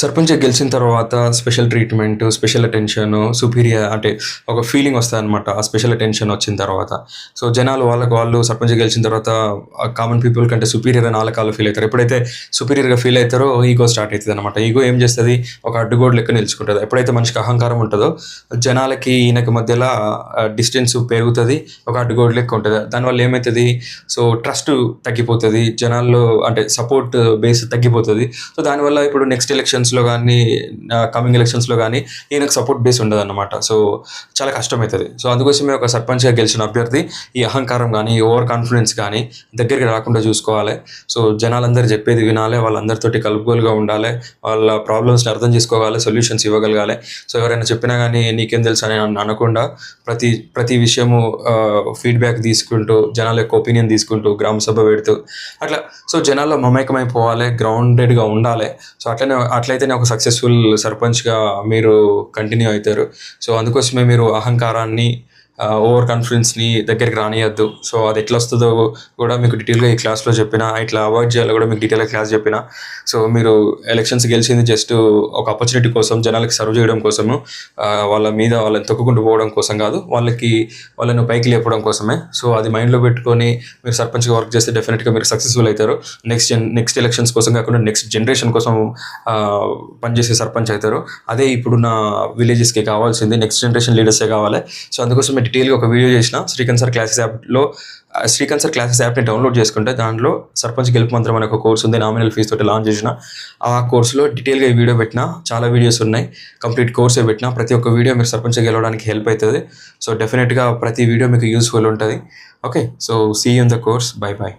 సర్పంచ్ గెలిచిన తర్వాత special treatment special attention superior అంటే ఒక ఫీలింగ్ వస్తుంది అనమాట ఆ స్పెషల్ అటెన్షన్ వచ్చిన తర్వాత. సో జనాలు వాళ్ళకి వాళ్ళు సర్పంచ్ గెలిచిన తర్వాత కామన్ పీపుల్ కంటే సుపీరియర్ అని వాళ్ళకి ఫీల్ అవుతారు. ఎప్పుడైతే సుపీరియర్గా ఫీల్ అవుతారో ఈగో స్టార్ట్ అవుతుంది అనమాట ఈగో ఏం చేస్తుంది? ఒక అడ్డుగోడు లెక్క నిలుచుకుంటుంది. ఎప్పుడైతే మనిషికి అహంకారం ఉంటుందో జనాలకి ఈయనకి మధ్యలో డిస్టెన్స్ పెరుగుతుంది. ఒక అడ్డుగోడు లెక్క ఉంటుంది. దానివల్ల ఏమవుతుంది సో ట్రస్ట్ తగ్గిపోతుంది. జనాల్లో అంటే సపోర్ట్ బేస్ తగ్గిపోతుంది. సో దానివల్ల ఇప్పుడు నెక్స్ట్ ఎలక్షన్ ఎలక్షన్స్లో కానీ కమింగ్ ఎలక్షన్స్లో కానీ ఈయనకు సపోర్ట్ బేస్ ఉండదు అనమాట సో చాలా కష్టమవుతుంది సో అందుకోసమే ఒక సర్పంచ్గా గెలిచిన అభ్యర్థి ఈ అహంకారం కానీ ఈ ఓవర్ కాన్ఫిడెన్స్ కానీ దగ్గరికి రాకుండా చూసుకోవాలి. సో జనాలందరూ చెప్పేది వినాలి వాళ్ళందరితోటి కలుపుగోలుగా ఉండాలి వాళ్ళ ప్రాబ్లమ్స్ని అర్థం చేసుకోవాలి సొల్యూషన్స్ ఇవ్వగలగాలి. సో ఎవరైనా చెప్పినా కానీ నీకేం తెలుసు అని అనకుండా ప్రతి ప్రతి విషయము ఫీడ్బ్యాక్ తీసుకుంటూ జనాల యొక్క ఒపీనియన్ తీసుకుంటూ గ్రామ సభ పెడుతూ అట్లా. సో జనాల్లో మమేకమైపోవాలి గ్రౌండెడ్గా ఉండాలి. సో అట్లనే ఎట్లయితేనే ఒక సక్సెస్ఫుల్ సర్పంచ్గా మీరు కంటిన్యూ అవుతారు. సో అందుకోసమే మీరు అహంకారాన్ని ఓవర్ కాన్ఫిడెన్స్ని దగ్గరికి రానియద్దు. సో అది ఎట్లా వస్తుందో కూడా మీకు డీటెయిల్గా ఈ క్లాస్లో చెప్పిన ఇట్లా అవాయిడ్ చేయాలో కూడా మీకు డీటెయిల్గా క్లాస్ చెప్పిన సో మీరు ఎలక్షన్స్ గెలిచింది జస్ట్ ఒక ఆపర్చునిటీ కోసం జనాలకి సర్వ్ చేయడం కోసము వాళ్ళ మీద వాళ్ళని తొక్కుకుంటూ పోవడం కోసం కాదు వాళ్ళకి వాళ్ళని పైకి లేపడం కోసమే. సో అది మైండ్లో పెట్టుకొని మీరు సర్పంచ్గా వర్క్ చేస్తే డెఫినెట్గా మీరు సక్సెస్ఫుల్ అవుతారు. నెక్స్ట్ జన్ నెక్స్ట్ ఎలక్షన్స్ కోసం కాకుండా నెక్స్ట్ జనరేషన్ కోసం పనిచేసే సర్పంచ్ అవుతారు. అదే ఇప్పుడు నా విలేజెస్కి కావాల్సింది నెక్స్ట్ జనరేషన్ లీడర్సే కావాలి. సో అందుకోసం డీటెయిల్గా ఒక వీడియో చేసిన శ్రీకాంత్ సార్ క్లాసెస్ యాప్లో శ్రీకాంత్ సార్ క్లాసెస్ యాప్ని డౌన్లోడ్ చేసుకుంటే దాంట్లో సర్పంచ్ గెలుపు మంత్రం అనే ఒక కోర్స్ ఉంది నామినల్ ఫీజు తోటి లాంచ్ చేసిన. ఆ కోర్సులో డీటెయిల్గా ఈ వీడియో పెట్టిన చాలా వీడియోస్ ఉన్నాయి. కంప్లీట్ కోర్సే పెట్టిన ప్రతి ఒక్క వీడియో మీరు సర్పంచ్ గెలవడానికి హెల్ప్ అవుతుంది సో డెఫినెట్గా ప్రతి వీడియో మీకు యూస్ఫుల్ ఉంటుంది. Okay so see in the course bye bye